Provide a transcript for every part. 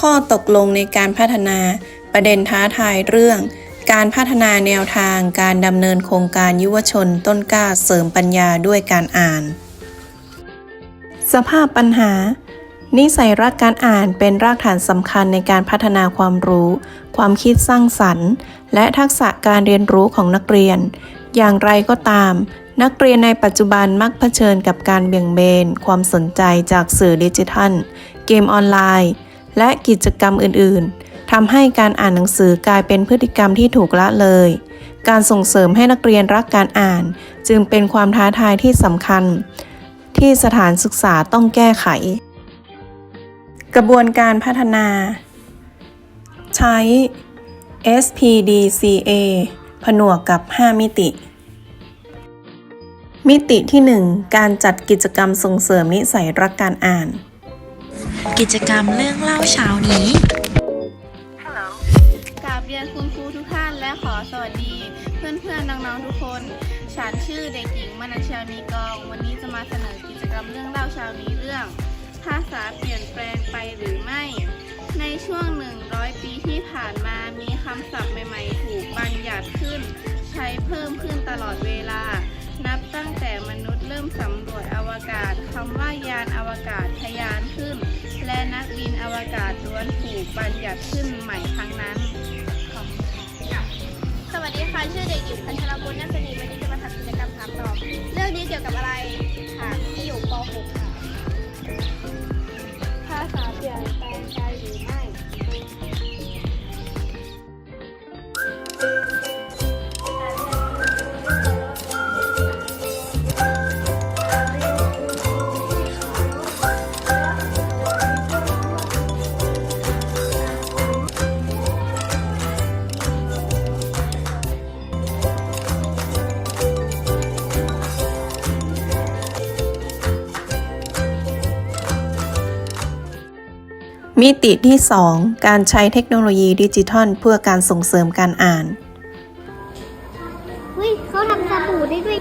ข้อตกลงในการพัฒนาประเด็นท้าทายเรื่อง การพัฒนาแนวทางการดำเนินโครงการยุวชนต้นกล้าเสริมปัญญาด้วยการอ่าน สภาพปัญหา นิสัยรักการอ่านเป็นรากฐานสำคัญในการพัฒนาความรู้ ความคิดสร้างสรรค์ และทักษะการเรียนรู้ของนักเรียน อย่างไรก็ตาม นักเรียนในปัจจุบันมักเผชิญกับการเบี่ยงเบน ความสนใจจากสื่อดิจิทัล เกมออนไลน์ และกิจกรรมอื่นๆทำให้การอ่านหนังสือกลายเป็นพฤติกรรมที่ถูกละเลย การส่งเสริมให้นักเรียนรักการอ่าน จึงเป็นความท้าทายที่สำคัญ ที่สถานศึกษาต้องแก้ไข กระบวนการพัฒนา ใช้ SPDCA ผนวกกับ 5 มิติ มิติที่ 1 การจัดกิจกรรมส่งเสริมนิสัยรักการอ่าน กิจกรรมเรื่องเล่าเช้านี้กราบเรียนคุณครูทุกท่านและขอสวัสดี เพื่อนๆน้องๆทุกคน ฉันชื่อเด็กหญิงมนัญชามีกอง วันนี้จะมาเสนอกิจกรรมเรื่องเล่าเช้านี้เรื่อง ภาษาเปลี่ยนแปลงไปหรือไม่ ในช่วง 100 ปีที่ผ่านมามีคำศัพท์ใหม่ๆ ถูกบัญญัติขึ้น ใช้เพิ่มขึ้นตลอดเวลา นับตั้งแต่มนุษย์เริ่มสำรวจอวกาศคำว่ายานอวกาศทะยานขึ้น และนักบินอวกาศล้วนถูกบัญญัติขึ้นใหม่ครั้งนั้น สวัสดีค่ะ ชื่อเด็กหญิงพัชรบุญนัสนีวันนี้จะมาทำกิจกรรมถามตอบ เรื่องนี้เกี่ยวกับ มิติที่ 2 การใช้เทคโนโลยีดิจิทัล เพื่อการส่งเสริมการอ่าน เฮ้ยเขาทำสบู่ได้ด้วย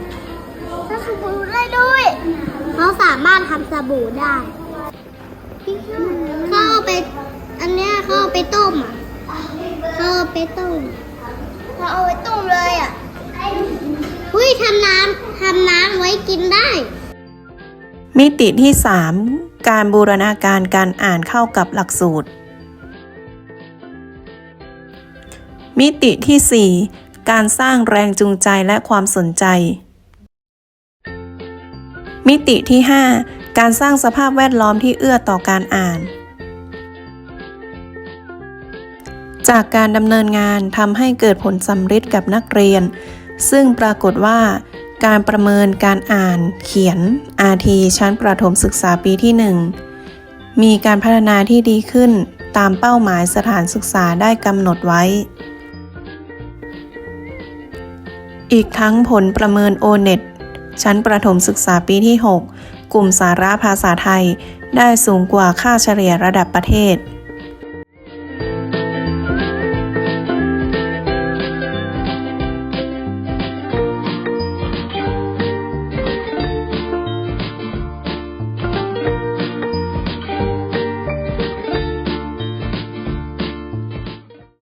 ทำสบู่ได้ด้วยเขาสามารถทำสบู่ได้เขาเอาไป อันเนี้ยเขาเอาไปต้มอะเขาเอาไปต้มเขาเอาไปต้มเลยอะเฮ้ยทำน้ำทำน้ำไว้กินได้ มิติที่ 3 การบูรณาการการอ่านเข้ากับหลักสูตร มิติที่ 4 การสร้างแรงจูงใจและความสนใจ มิติที่ 5 การสร้างสภาพแวดล้อมที่เอื้อต่อการอ่าน จากการดำเนินงานทำให้เกิดผลสำฤทธิ์กับนักเรียน ซึ่งปรากฏว่า การประเมินการอ่านเขียน RT ชั้นประถมศึกษาปีที่ 1 มีการพัฒนาที่ดีขึ้นตามเป้าหมายสถานศึกษาได้กำหนดไว้ อีกทั้งผลประเมิน O-NET ชั้นประถมศึกษาปีที่ 6 กลุ่มสาระภาษาไทย ได้สูงกว่าค่าเฉลี่ยระดับประเทศ